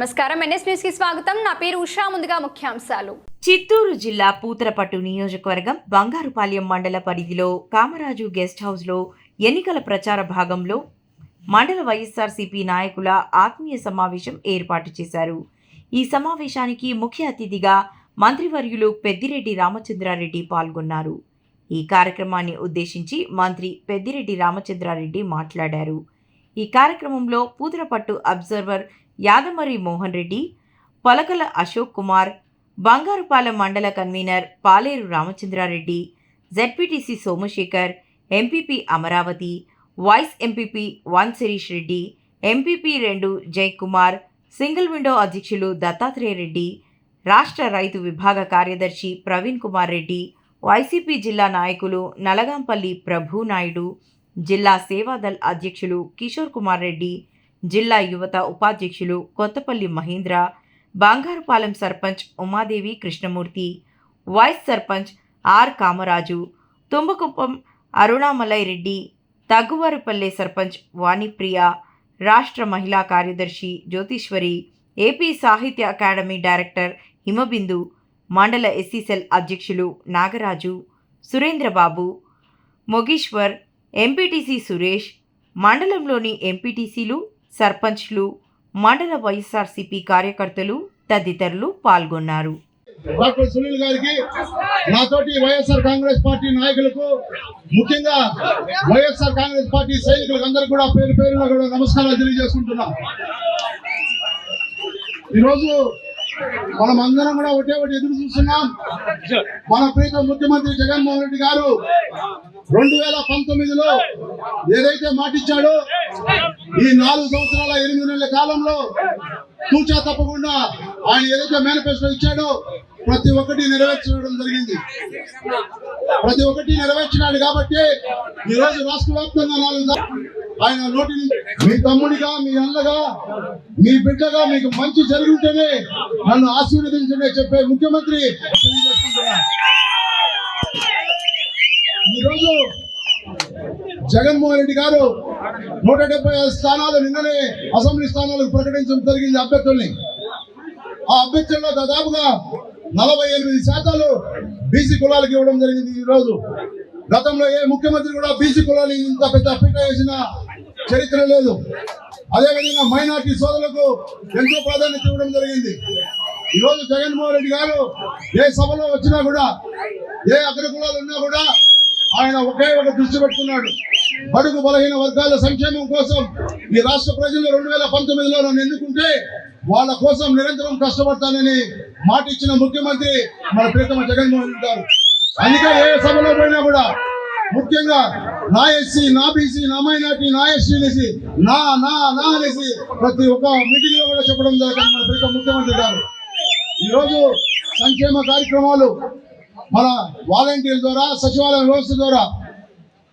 నమస్కారం. ఎన్ఎస్ న్యూస్కి స్వాగతం. నా పేరు ఉషా. ముందుగా ముఖ్యాంశాలు. చిత్తూరు జిల్లా పూతరపట్టు నియోజకవర్గం బంగారుపాలెం మండల పరిధిలో కామరాజు గెస్ట్ హౌస్లో ఎన్నికల ప్రచార భాగంలో మండల వైఎస్ఆర్సీపీ నాయకుల ఆత్మీయ సమావేశం ఏర్పాటు చేశారు. ఈ సమావేశానికి ముఖ్య అతిథిగా మంత్రివర్యులు పెద్దిరెడ్డి రామచంద్రారెడ్డి పాల్గొన్నారు. ఈ కార్యక్రమాన్ని ఉద్దేశించి మంత్రి పెద్దిరెడ్డి రామచంద్రారెడ్డి మాట్లాడారు. ఈ కార్యక్రమంలో Puthalapattu observer Yadamari Mohan Reddy Polakala Ashok Kumar Bangarupalem mandal convenor Paleru Ramachandrareddy ZPTC Somashekar MPP Amaravati vice MPP one Shirish Reddy MPP రెండు జయకుమార్ సింగిల్ విండో అధ్యక్షులు దత్తాత్రేయ రెడ్డి రాష్ట్ర రైతు విభాగ కార్యదర్శి ప్రవీణ్ కుమార్ రెడ్డి వైసీపీ జిల్లా నాయకులు నలగాంపల్లి ప్రభు నాయుడు జిల్లా సేవాదల్ అధ్యక్షులు కిషోర్ కుమార్ రెడ్డి జిల్లా యువత ఉపాధ్యక్షులు కొత్తపల్లి మహేంద్ర బంగారుపాలెం సర్పంచ్ ఉమాదేవి కృష్ణమూర్తి వైస్ సర్పంచ్ ఆర్ కామరాజు తుంబకుప్పం అరుణామలై రెడ్డి తగ్గువారిపల్లె సర్పంచ్ వాణిప్రియ రాష్ట్ర మహిళా కార్యదర్శి Jyotheeswari AP Sahitya academy director Himabindu mandal SC cell అధ్యక్షులు నాగరాజు సురేంద్రబాబు మొగీశ్వర్ ఎంపీటీసీ సురేష్ మండలంలోని ఎంపీటీసీలు సర్పంచ్లు మండల వైఎస్ఆర్సీపీ కార్యకర్తలు తదితరులు పాల్గొన్నారు. డాక్టర్ సునీల్ గారికి నాతోటి వైఎస్ఆర్ కాంగ్రెస్ పార్టీ నాయకులకు ముఖ్యంగా వైఎస్ఆర్ కాంగ్రెస్ పార్టీ సైనికులకు అందరికీ కూడా పేరు పేరున కూడా నమస్కారాలు తెలియజేసుకుంటున్నా. ఈరోజు మనం అందరం కూడా ఒకటే ఒకటి ఎదురు చూస్తున్నాం. మన ప్రీత ముఖ్యమంత్రి జగన్మోహన్ రెడ్డి గారు రెండు వేల పంతొమ్మిదిలో ఏదైతే మాటిచ్చాడో ఈ నాలుగు సంవత్సరాల ఎనిమిది నెలల కాలంలో తూచా తప్పకుండా ఆయన ఏదైతే మేనిఫెస్టో ఇచ్చాడో ప్రతి ఒక్కటి నెరవేర్చడం జరిగింది. ప్రతి ఒక్కటి నెరవేర్చినాడు కాబట్టి ఈ రోజు రాష్ట్ర వ్యాప్తంగా నాలుగు ఆయన నోటి నుంచి మీ తమ్ముడిగా మీ అన్నగా మీ బిడ్డగా మీకు మంచి జరుగుంటేనే నన్ను ఆశీర్వదించనే చెప్పే ముఖ్యమంత్రి ఈరోజు జగన్మోహన్ రెడ్డి గారు నూట డెబ్బై ఐదు స్థానాలు నిన్ననే అసెంబ్లీ స్థానాలకు ప్రకటించడం జరిగింది అభ్యర్థుల్ని. ఆ అభ్యర్థుల్లో దాదాపుగా నలభై ఎనిమిది శాతాలు బీసీ కులాలకు ఇవ్వడం జరిగింది ఈ రోజు గతంలో ఏ ముఖ్యమంత్రి కూడా బీసీ కులాలు ఇంత పెద్ద పీట వేసిన చరిత్ర లేదు. అదేవిధంగా మైనార్టీ సోదరులకు ఎంతో ప్రాధాన్యత ఇవ్వడం జరిగింది. ఈ రోజు జగన్మోహన్ రెడ్డి గారు ఏ సభలో వచ్చినా కూడా ఏ అగ్రకులాలు ఉన్నా కూడా ఆయన ఒకే ఒక దృష్టి పెట్టుకున్నాడు. బడుగు బలహీన వర్గాల సంక్షేమం కోసం ఈ రాష్ట్ర ప్రజలు రెండు వేల పంతొమ్మిదిలో నన్ను ఎన్నుకుంటే వాళ్ళ కోసం నిరంతరం కష్టపడతానని మాట ఇచ్చిన ముఖ్యమంత్రి మన ప్రీతమ జగన్మోహన్ రెడ్డి గారు. అందుకే ఏ సభలో పోయినా కూడా ముఖ్యంగా నా ఎస్సీ నా బీసీ నా మైనార్టీ నా ఎస్సీ అనేసి నా నా నా అనేసి ప్రతి ఒక్క మీటింగ్లో కూడా చెప్పడం జరుగుతుంది మన ప్రతి ముఖ్యమంత్రి గారు. ఈరోజు సంక్షేమ కార్యక్రమాలు మన వాలంటీర్ల ద్వారా సచివాలయ వ్యవస్థ ద్వారా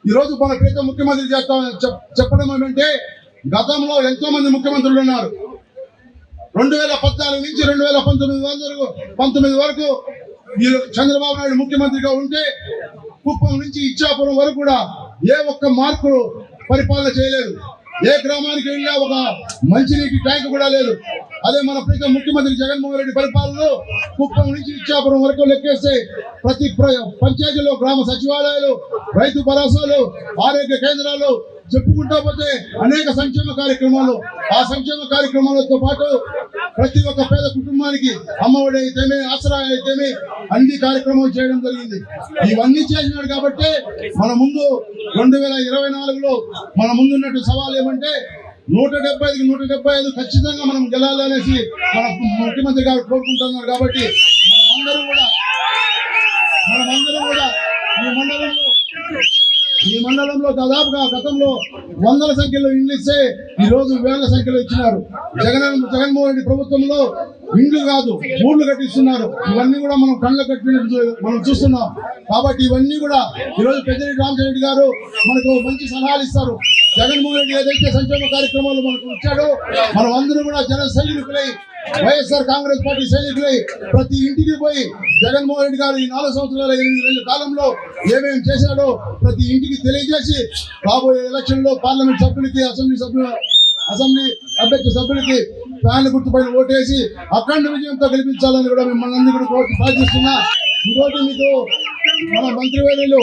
ఈరోజు మన ప్రీత ముఖ్యమంత్రి చేస్తా చెప్పడం ఏమంటే గతంలో ఎంతో మంది ముఖ్యమంత్రులు ఉన్నారు. రెండు వేల పద్నాలుగు నుంచి రెండు వేల పంతొమ్మిది వరకు పంతొమ్మిది వరకు ఈ చంద్రబాబు నాయుడు ముఖ్యమంత్రిగా ఉంటే కుప్పం నుంచి ఇచ్చాపురం వరకు కూడా ఏ ఒక్క మార్పు పరిపాలన చేయలేదు. ఏ గ్రామానికి వెళ్ళినా ఒక మంచినీటి ట్యాంక్ కూడా లేదు. అదే మన ప్రీతం ముఖ్యమంత్రి జగన్మోహన్ రెడ్డి పరిపాలనలో కుప్పం నుంచి ఇచ్చాపురం వరకు లెక్కేస్తే ప్రతి ప్ర- పంచాయతీలో గ్రామ సచివాలయాలు రైతు భరోసాలు ఆరోగ్య కేంద్రాలు చెప్పుకుంటా పోతే అనేక సంక్షేమ కార్యక్రమాలు. ఆ సంక్షేమ కార్యక్రమాలతో పాటు ప్రతి ఒక్క పేద కుటుంబానికి అమ్మఒడి అయితేనే ఆసరా అయితేమే అన్ని కార్యక్రమాలు చేయడం జరిగింది. ఇవన్నీ చేసినాడు కాబట్టి మన ముందు రెండు వేల ఇరవై నాలుగులో మన ముందున్నట్టు సవాల్ ఏమంటే నూట డెబ్బై ఐదుకి నూట డెబ్బై ఐదు ఖచ్చితంగా మనం గెలాలి అనేసి మన ముఖ్యమంత్రి గారు కోరుకుంటున్నారు కాబట్టి మనమందరం కూడా మనమందరం కూడా ఈ మండలంలో ఈ మండలంలో దాదాపుగా గతంలో వందల సంఖ్యలో ఇండ్లు ఇస్తే ఈ రోజు వేల సంఖ్యలో ఇచ్చినారు. జగన్ జగన్మోహన్ రెడ్డి ప్రభుత్వంలో ఇండ్లు కాదు ఊళ్ళు కట్టిస్తున్నారు. ఇవన్నీ కూడా మనం కళ్ళ కట్టినట్టు మనం చూస్తున్నాం. కాబట్టి ఇవన్నీ కూడా ఈ రోజు పెద్దిరెడ్డి రామచంద్రెడ్డి గారు మనకు మంచి సలహాలు ఇస్తారు. జగన్మోహన్ రెడ్డి ఏదైతే సంక్షేమ కార్యక్రమాలు మనకు ఇచ్చాడో మనం అందరూ కూడా జన సైనికులై వైఎస్ఆర్ కాంగ్రెస్ పార్టీ సైనికులై ప్రతి ఇంటికి పోయి జగన్మోహన్ రెడ్డి గారు ఈ నాలుగు సంవత్సరాల ఎనిమిది నెలల కాలంలో ఏమేమి చేశాడో ప్రతి ఇంటికి తెలియజేసి రాబోయే ఎలక్షన్లో పార్లమెంట్ సభ్యులకి అసెంబ్లీ సభ్యులు అసెంబ్లీ అభ్యర్థి సభ్యులకి ఫ్యాన్ గుర్తుపైన ఓటేసి అఖండ విజయంతో గెలిపించాలని కూడా మిమ్మల్ని అందరూ కూడా కోరి ప్రార్థిస్తున్నా. ఇంకోటి మీకు మన మంత్రివర్యులు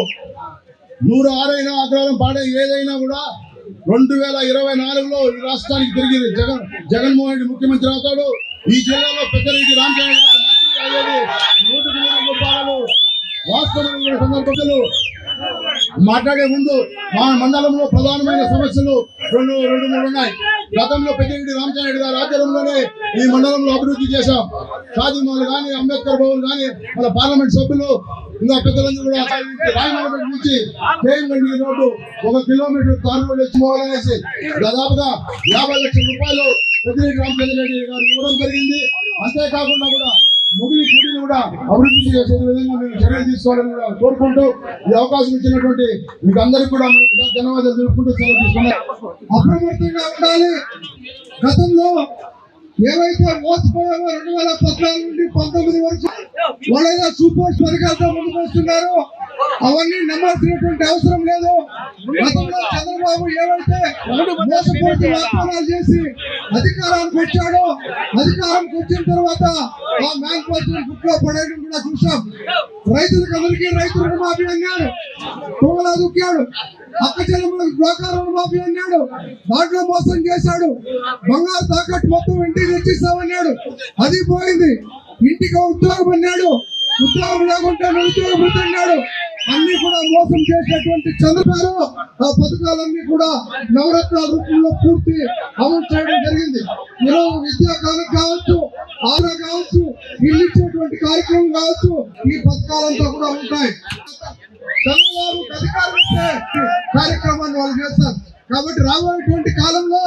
నూరు ఆరైనా అగ్రహారం పాడే ఏదైనా కూడా రెండు వేల ఇరవై నాలుగులో ఈ రాష్ట్రానికి తిరిగి జగన్ జగన్మోహన్ రెడ్డి ముఖ్యమంత్రి అవుతాడు. ఈ జిల్లాలో పెద్దరెడ్డి రామచంద్ర గారు మంత్రి అయ్యేది నూటికి నూరు రూపాయలు సందర్భంలో మాట్లాడే ముందు మా మండలంలో ప్రధానమైన సమస్యలు రెండు రెండు మూడు ఉన్నాయి. గతంలో పెద్దిరెడ్డి రామచంద్ర గారి ఆధ్వర్యంలోనే ఈ మండలంలో అభివృద్ధి చేశాం. షాదీమాలు కానీ అంబేద్కర్ భవన్ కానీ మన పార్లమెంట్ సభ్యులు ఇంకా పెద్దలందరూ కూడా రాయమలపేట నుంచి కేఎంగండి రోడ్డు ఒక కిలోమీటర్ తారు రోడ్డు వచ్చిపోవాలనేసి దాదాపుగా యాభై లక్షల రూపాయలు పెద్దిరెడ్డి రామచంద్రరెడ్డి గారు ఇవ్వడం జరిగింది. అంతేకాకుండా కూడా ముగిలి గుడిని కూడా అభివృద్ధి చేసే విధంగా మేము చర్యలు తీసుకోవాలని కూడా కోరుకుంటూ ఈ అవకాశం ఇచ్చినటువంటి మీకు అందరికీ కూడా ధన్యవాదాలు తెలుపుకుంటూ సెలవు తీసుకున్నారు అప్రమత్తంగా ఉండాలి. గతంలో ఏవైతే మోసపోయామో రెండు వేల పద్నాలుగు నుండి పంతొమ్మిది వరకు వాళ్ళైనా సూపర్ పథకాలతో ముందుకు వస్తున్నారో. అవన్నీ నమ్మాల్సినటువంటి అవసరం లేదు. గతంలో చంద్రబాబు ఏవైతే మోసపోతే వాగ్దానాలు చేసి అధికారానికి వచ్చాడో అధికారానికి వచ్చిన తర్వాత ఆ మేనిఫెస్టో బుక్లో పడేయడం కూడా చూసాం రైతులకు అందరికీ రైతు రుణమాఫీ అన్నాడు. తోలా దుక్కాడు అక్క చెల్లెమ్మలకు డ్వాక్రా రుణమాఫీ అన్నాడు. దాంట్లో మోసం చేశాడు. బంగారు తాకట్టు మొత్తం ఇంటికి తెచ్చిస్తామన్నాడు. అది పోయింది. ఇంటికి ఉద్యోగం అన్నాడు. ఉద్యోగం లేకుంటే నిరుద్యోగం అన్నాడు. అన్ని కూడా మోసం చేసినటువంటి చంద్రబాబు ఆ పథకాలన్నీ కూడా నవరత్నాల రూపంలో పూర్తి అమలు చేయడం జరిగింది. ఈరోజు విద్యా కాలం కావచ్చు ఆరా కావచ్చు ఇల్లు ఇచ్చేటువంటి కార్యక్రమం కావచ్చు ఈ పథకాలంతా కూడా ఉంటాయి. చంద్రబాబు అధికారం ఇస్తే కార్యక్రమాన్ని వాళ్ళు చేస్తారు. కాబట్టి రాబోయేటువంటి కాలంలో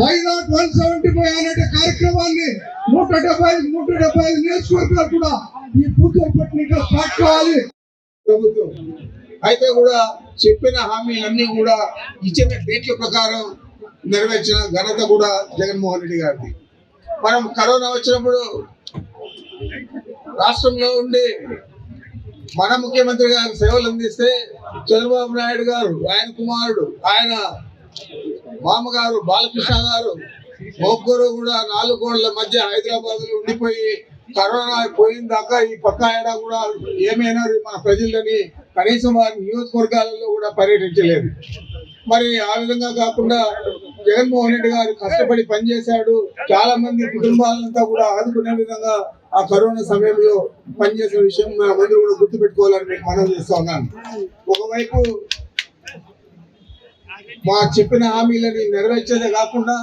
why not one seventy five అనే కార్యక్రమాన్ని నూట డెబ్బై ఐదు నూట డెబ్బై ఐదు నియోజకవర్గాలు కూడా ఈ పూర్తి పట్టిన స్టార్ట్ కావాలి ప్రభుత్వం. అయితే కూడా చెప్పిన హామీలన్నీ కూడా ఇచ్చిన డేట్ల ప్రకారం నెరవేర్చిన ఘనత కూడా జగన్మోహన్ రెడ్డి గారిది. మనం కరోనా వచ్చినప్పుడు రాష్ట్రంలో ఉండి మన ముఖ్యమంత్రి గారు సేవలు అందిస్తే చంద్రబాబు నాయుడు గారు ఆయన కుమారుడు ఆయన మామగారు బాలకృష్ణ గారు ముగ్గురు కూడా నాలుగు కోళ్ళ మధ్య హైదరాబాద్లో ఉండిపోయి కరోనా పోయిన దాకా ఈ పక్క ఏడా కూడా ఏమైనా మన ప్రజలని కనీసం వారి నియోజకవర్గాలలో కూడా పర్యటించలేదు. మరి ఆ విధంగా కాకుండా జగన్మోహన్ రెడ్డి గారు కష్టపడి పనిచేశాడు. చాలా మంది కుటుంబాలంతా కూడా ఆదుకునే విధంగా ఆ కరోనా సమయంలో పనిచేసిన విషయం మనమందరూ కూడా గుర్తుపెట్టుకోవాలని మీకు మనం చేస్తా ఉన్నాను. ఒకవైపు మా చెప్పిన హామీలని నెరవేర్చేదే కాకుండా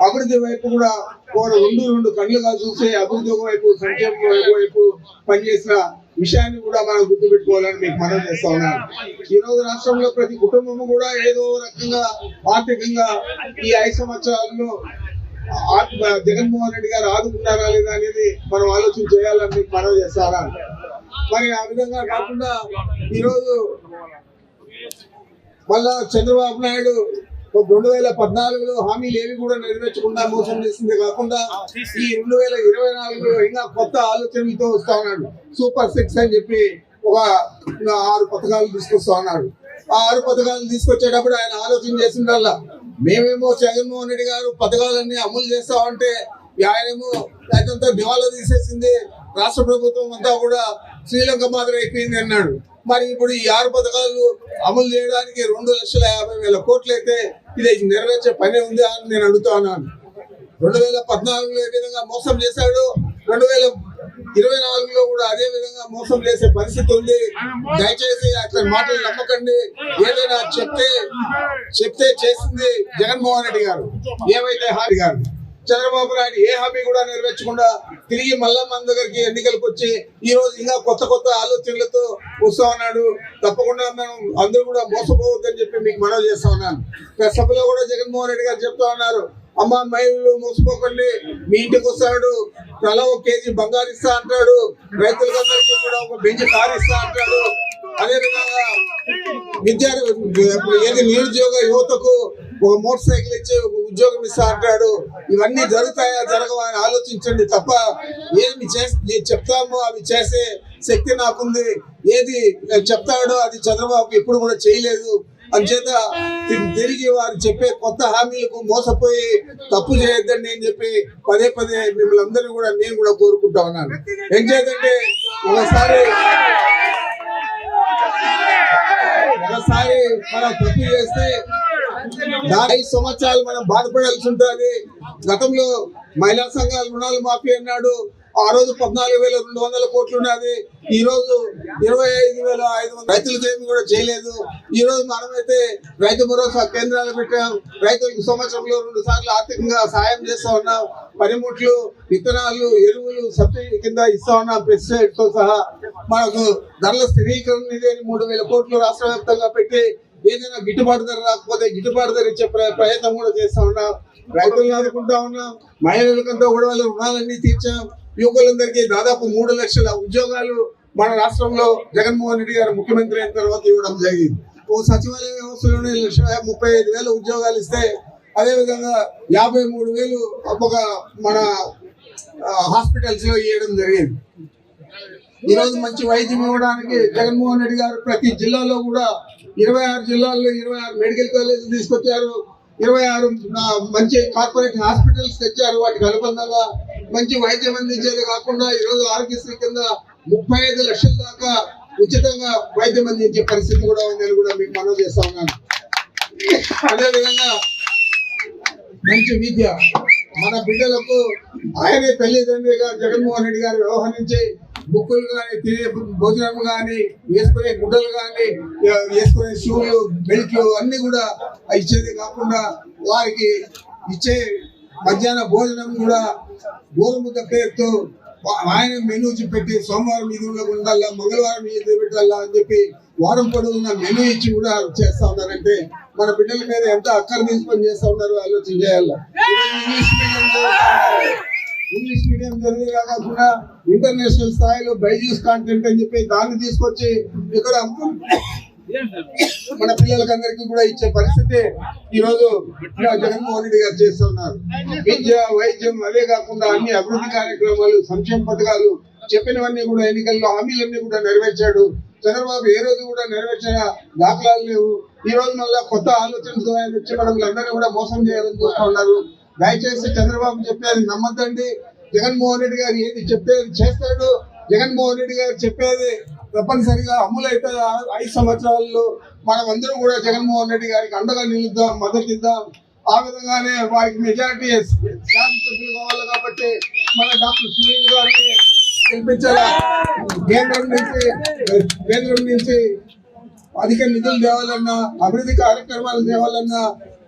అభివృద్ధి వైపు కూడా వారు రెండు రెండు కళ్ళుగా చూసే అభివృద్ధి వైపు సంక్షేమ వైపు వైపు పనిచేసిన విషయాన్ని కూడా మనం గుర్తుపెట్టుకోవాలని మీకు మనం చేస్తా ఉన్నాను. ఈ రోజు రాష్ట్రంలో ప్రతి కుటుంబం కూడా ఏదో రకంగా ఆర్థికంగా ఈ ఐదు సంవత్సరాల్లో ఆత్మ జగన్మోహన్ రెడ్డి గారు ఆదుకున్నారా లేదా అనేది మనం ఆలోచన చేయాలని మీకు మనం చేస్తారా మరి ఆ విధంగా కాకుండా ఈరోజు మళ్ళా చంద్రబాబు నాయుడు రెండు వేల పద్నాలుగులో హామీలు ఏవి కూడా నెరవేర్చకుండా మోసం చేసింది కాకుండా ఈ రెండు వేల ఇరవై నాలుగులో ఇంకా కొత్త ఆలోచనలతో వస్తా ఉన్నాడు. సూపర్ సిక్స్ అని చెప్పి ఒక ఆరు పథకాలు తీసుకొస్తా ఉన్నాడు. ఆ ఆరు పథకాలు తీసుకొచ్చేటప్పుడు ఆయన ఆలోచన చేసిండల్లా. మేమేమో జగన్మోహన్ రెడ్డి గారు పథకాలన్నీ అమలు చేస్తామంటే ఆయనేమో అదంతా దివాలా తీసేసింది. రాష్ట్ర ప్రభుత్వం అంతా కూడా శ్రీలంక మాదిరి అయిపోయింది అన్నాడు. మరి ఇప్పుడు ఈ ఆరు పథకాలు అమలు చేయడానికి రెండు లక్షల యాభై వేల కోట్లు అయితే ఇది నెరవేర్చే పని ఉంది అని నేను అడుగుతా ఉన్నాను. రెండు వేల పద్నాలుగులో ఏ విధంగా మోసం చేశాడు రెండు వేల ఇరవై నాలుగులో కూడా అదే విధంగా మోసం చేసే పరిస్థితి ఉంది. దయచేసి అక్కడ మాటలు నమ్మకండి. ఏదైనా చెప్తే చెప్తే చేసింది జగన్మోహన్ రెడ్డి గారు. ఏమైతే హారి గారు? చంద్రబాబు నాయుడు ఏ హామీ కూడా నెరవేర్చకుండా తిరిగి మళ్ళా మన దగ్గరికి ఎన్నికలకు వచ్చి ఈ రోజు ఇంకా కొత్త కొత్త ఆలోచనలతో వస్తా ఉన్నాడు. తప్పకుండా మనం అందరూ కూడా మోసపోవద్దని చెప్పి మీకు మనవి చేస్తా ఉన్నాను. సభలో కూడా జగన్మోహన్ రెడ్డి గారు చెప్తా ఉన్నారు అమ్మ మహిళలు మోసపోకండి మీ ఇంటికి వస్తాడు తల ఒక కేజీ బంగారు ఇస్తా అంటాడు రైతులందరికీ కూడా ఒక బెంచ్ కారు ఇస్తా అంటాడు. అదేవిధంగా విద్యార్థి ఏది నిరుద్యోగ యువతకు ఒక మోటార్ సైకిల్ ఇచ్చి ఒక ఉద్యోగం ఇస్తా అంటాడు. ఇవన్నీ జరుగుతాయా? జరగవా అని ఆలోచించండి తప్ప ఏమి చేసి చెప్తామో అవి చేసే శక్తి నాకుంది. ఏది చెప్తాడో అది చంద్రబాబు ఎప్పుడు కూడా చేయలేదు. అంచేత తిరిగి వారు చెప్పే కొత్త హామీలకు మోసపోయి తప్పు చేయొద్దని నేను చెప్పి పదే పదే మిమ్మల్ని అందరినీ కూడా నేను కూడా కోరుకుంటా ఉన్నాను. ఏం చేద్దంటే ఒకసారి ఒకసారి మనం తప్పు చేస్తే ఐదు సంవత్సరాలు మనం బాధపడాల్సి ఉంటుంది. గతంలో మహిళా సంఘాల రుణాలు మాఫీ అన్నాడు. ఆ రోజు పద్నాలుగు వేల రెండు వందల కోట్లు ఉన్నది. ఈ రోజు ఇరవై ఐదు వేల ఐదు వందల రైతులకు ఏమి కూడా చేయలేదు. ఈ రోజు మనమైతే రైతు భరోసా కేంద్రాలు పెట్టాం. రైతులకు సంవత్సరంలో రెండు సార్లు ఆర్థికంగా సాయం చేస్తా ఉన్నాం. పనిముట్లు విత్తనాలు ఎరువులు సబ్సిడీ కింద ఇస్తా ఉన్నాం. పెస్టిసైడ్తో సహా. మనకు ధరల స్థిరీకరణ నిధి మూడు వేల కోట్లు రాష్ట్ర వ్యాప్తంగా పెట్టి ఏదైనా గిట్టుబాటు ధర రాకపోతే గిట్టుబాటు ధర ఇచ్చే ప్ర- ప్రయత్నం కూడా చేస్తా ఉన్నాం. రైతులను ఆదుకుంటా ఉన్నాం. మహిళలకంతా కూడా వాళ్ళ రుణాలన్నీ తీర్చాం. యువకులందరికీ దాదాపు మూడు లక్షల ఉద్యోగాలు మన రాష్ట్రంలో జగన్మోహన్ రెడ్డి గారు ముఖ్యమంత్రి అయిన తర్వాత ఇవ్వడం జరిగింది. ఓ సచివాలయ వ్యవస్థలోనే లక్ష ముప్పై ఐదు వేల ఉద్యోగాలు ఇస్తే అదేవిధంగా యాభై మూడు వేలు ఒక మన హాస్పిటల్స్లో ఇవ్వడం జరిగింది. ఈరోజు మంచి వైద్యం ఇవ్వడానికి జగన్మోహన్ రెడ్డి గారు ప్రతి జిల్లాలో కూడా ఇరవై ఆరు జిల్లాల్లో ఇరవై ఆరు మెడికల్ కాలేజ్ తీసుకొచ్చారు. ఇరవై ఆరు మంచి కార్పొరేట్ హాస్పిటల్స్ తెచ్చారు. వాటికి అనుబంధంగా మంచి వైద్యం అందించేది కాకుండా ఈ రోజు ఆరోగ్యశ్రీ కింద ముప్పై ఐదు లక్షల దాకా ఉచితంగా వైద్యం అందించే పరిస్థితి కూడా ఉందని కూడా మీకు మనవి చేస్తా ఉన్నాను. అదేవిధంగా మంచి విద్య. మన బిడ్డలకు ఆయనే తల్లిదండ్రిగా జగన్మోహన్ రెడ్డి గారు వ్యవహరించి బుక్కులు కానీ తినే భోజనం కానీ వేసుకునే గుడ్డలు కానీ వేసుకునే షూలు బెల్ట్లు అన్ని కూడా ఇచ్చేది కాకుండా వారికి ఇచ్చే మధ్యాహ్న భోజనం కూడా గోరుముద్ద పేరుతో ఆయన మెనూ పెట్టి సోమవారం ఇది ఉండాలా మంగళవారం ఇది పెట్టాలా అని చెప్పి వారం పొడవునా మెనూ ఇచ్చి కూడా చేస్తా ఉన్నారంటే మన బిడ్డల మీద ఎంత అక్కర తీసుకొని చేస్తా ఉన్నారు ఆలోచన చేయాలి? ఇంగ్లీష్ మీడియం చదువుతున్నారు. కాకుండా ఇంటర్నేషనల్ స్థాయిలో బైజూస్ కాంటెంట్ అని చెప్పి దాన్ని తీసుకొచ్చి ఇక్కడ మన పిల్లలకందరికీ కూడా ఇచ్చే పరిస్థితి ఈ రోజు జగన్మోహన్ రెడ్డి గారు చేస్తున్నారు విద్య వైద్యం అవే కాకుండా అన్ని అభివృద్ధి కార్యక్రమాలు సంక్షేమ పథకాలు చెప్పినవన్నీ కూడా ఎన్నికల్లో హామీలన్నీ కూడా నెరవేర్చాడు. చంద్రబాబు ఏ రోజు కూడా నెరవేర్చిన దాఖలాలు లేవు. ఈ రోజు మళ్ళీ కొత్త ఆలోచనతో ఆయన వచ్చి మనం అందరినీ కూడా మోసం చేయాలని చూస్తూ ఉన్నారు. దయచేసి చంద్రబాబు చెప్పేది నమ్మద్దండి. జగన్మోహన్ రెడ్డి గారు ఏది చెప్పేది చేస్తాడు. జగన్మోహన్ రెడ్డి గారు చెప్పేది తప్పనిసరిగా అమలైతే ఐదు సంవత్సరాల్లో మనం అందరం కూడా జగన్మోహన్ రెడ్డి గారికి అండగా నిలుద్దాం మద్దతు ఇద్దాం. ఆ విధంగానే వారికి మెజారిటీ శాసనసభ్యులు కావాలి కాబట్టి మన డాక్టర్ సునీల్ గారిని గెలిపించాలా? కేంద్రం నుంచి కేంద్రం నుంచి అధిక నిధులు తేవాలన్నా అభివృద్ధి కార్యక్రమాలు తేవాలన్నా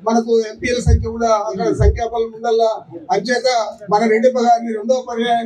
మనకు ఎంపీల సంఖ్య కూడా అక్కడ సంఖ్యాబలం ఉండాలా? అంచేత మన రెడ్డి గారిని రెండో పర్యాయం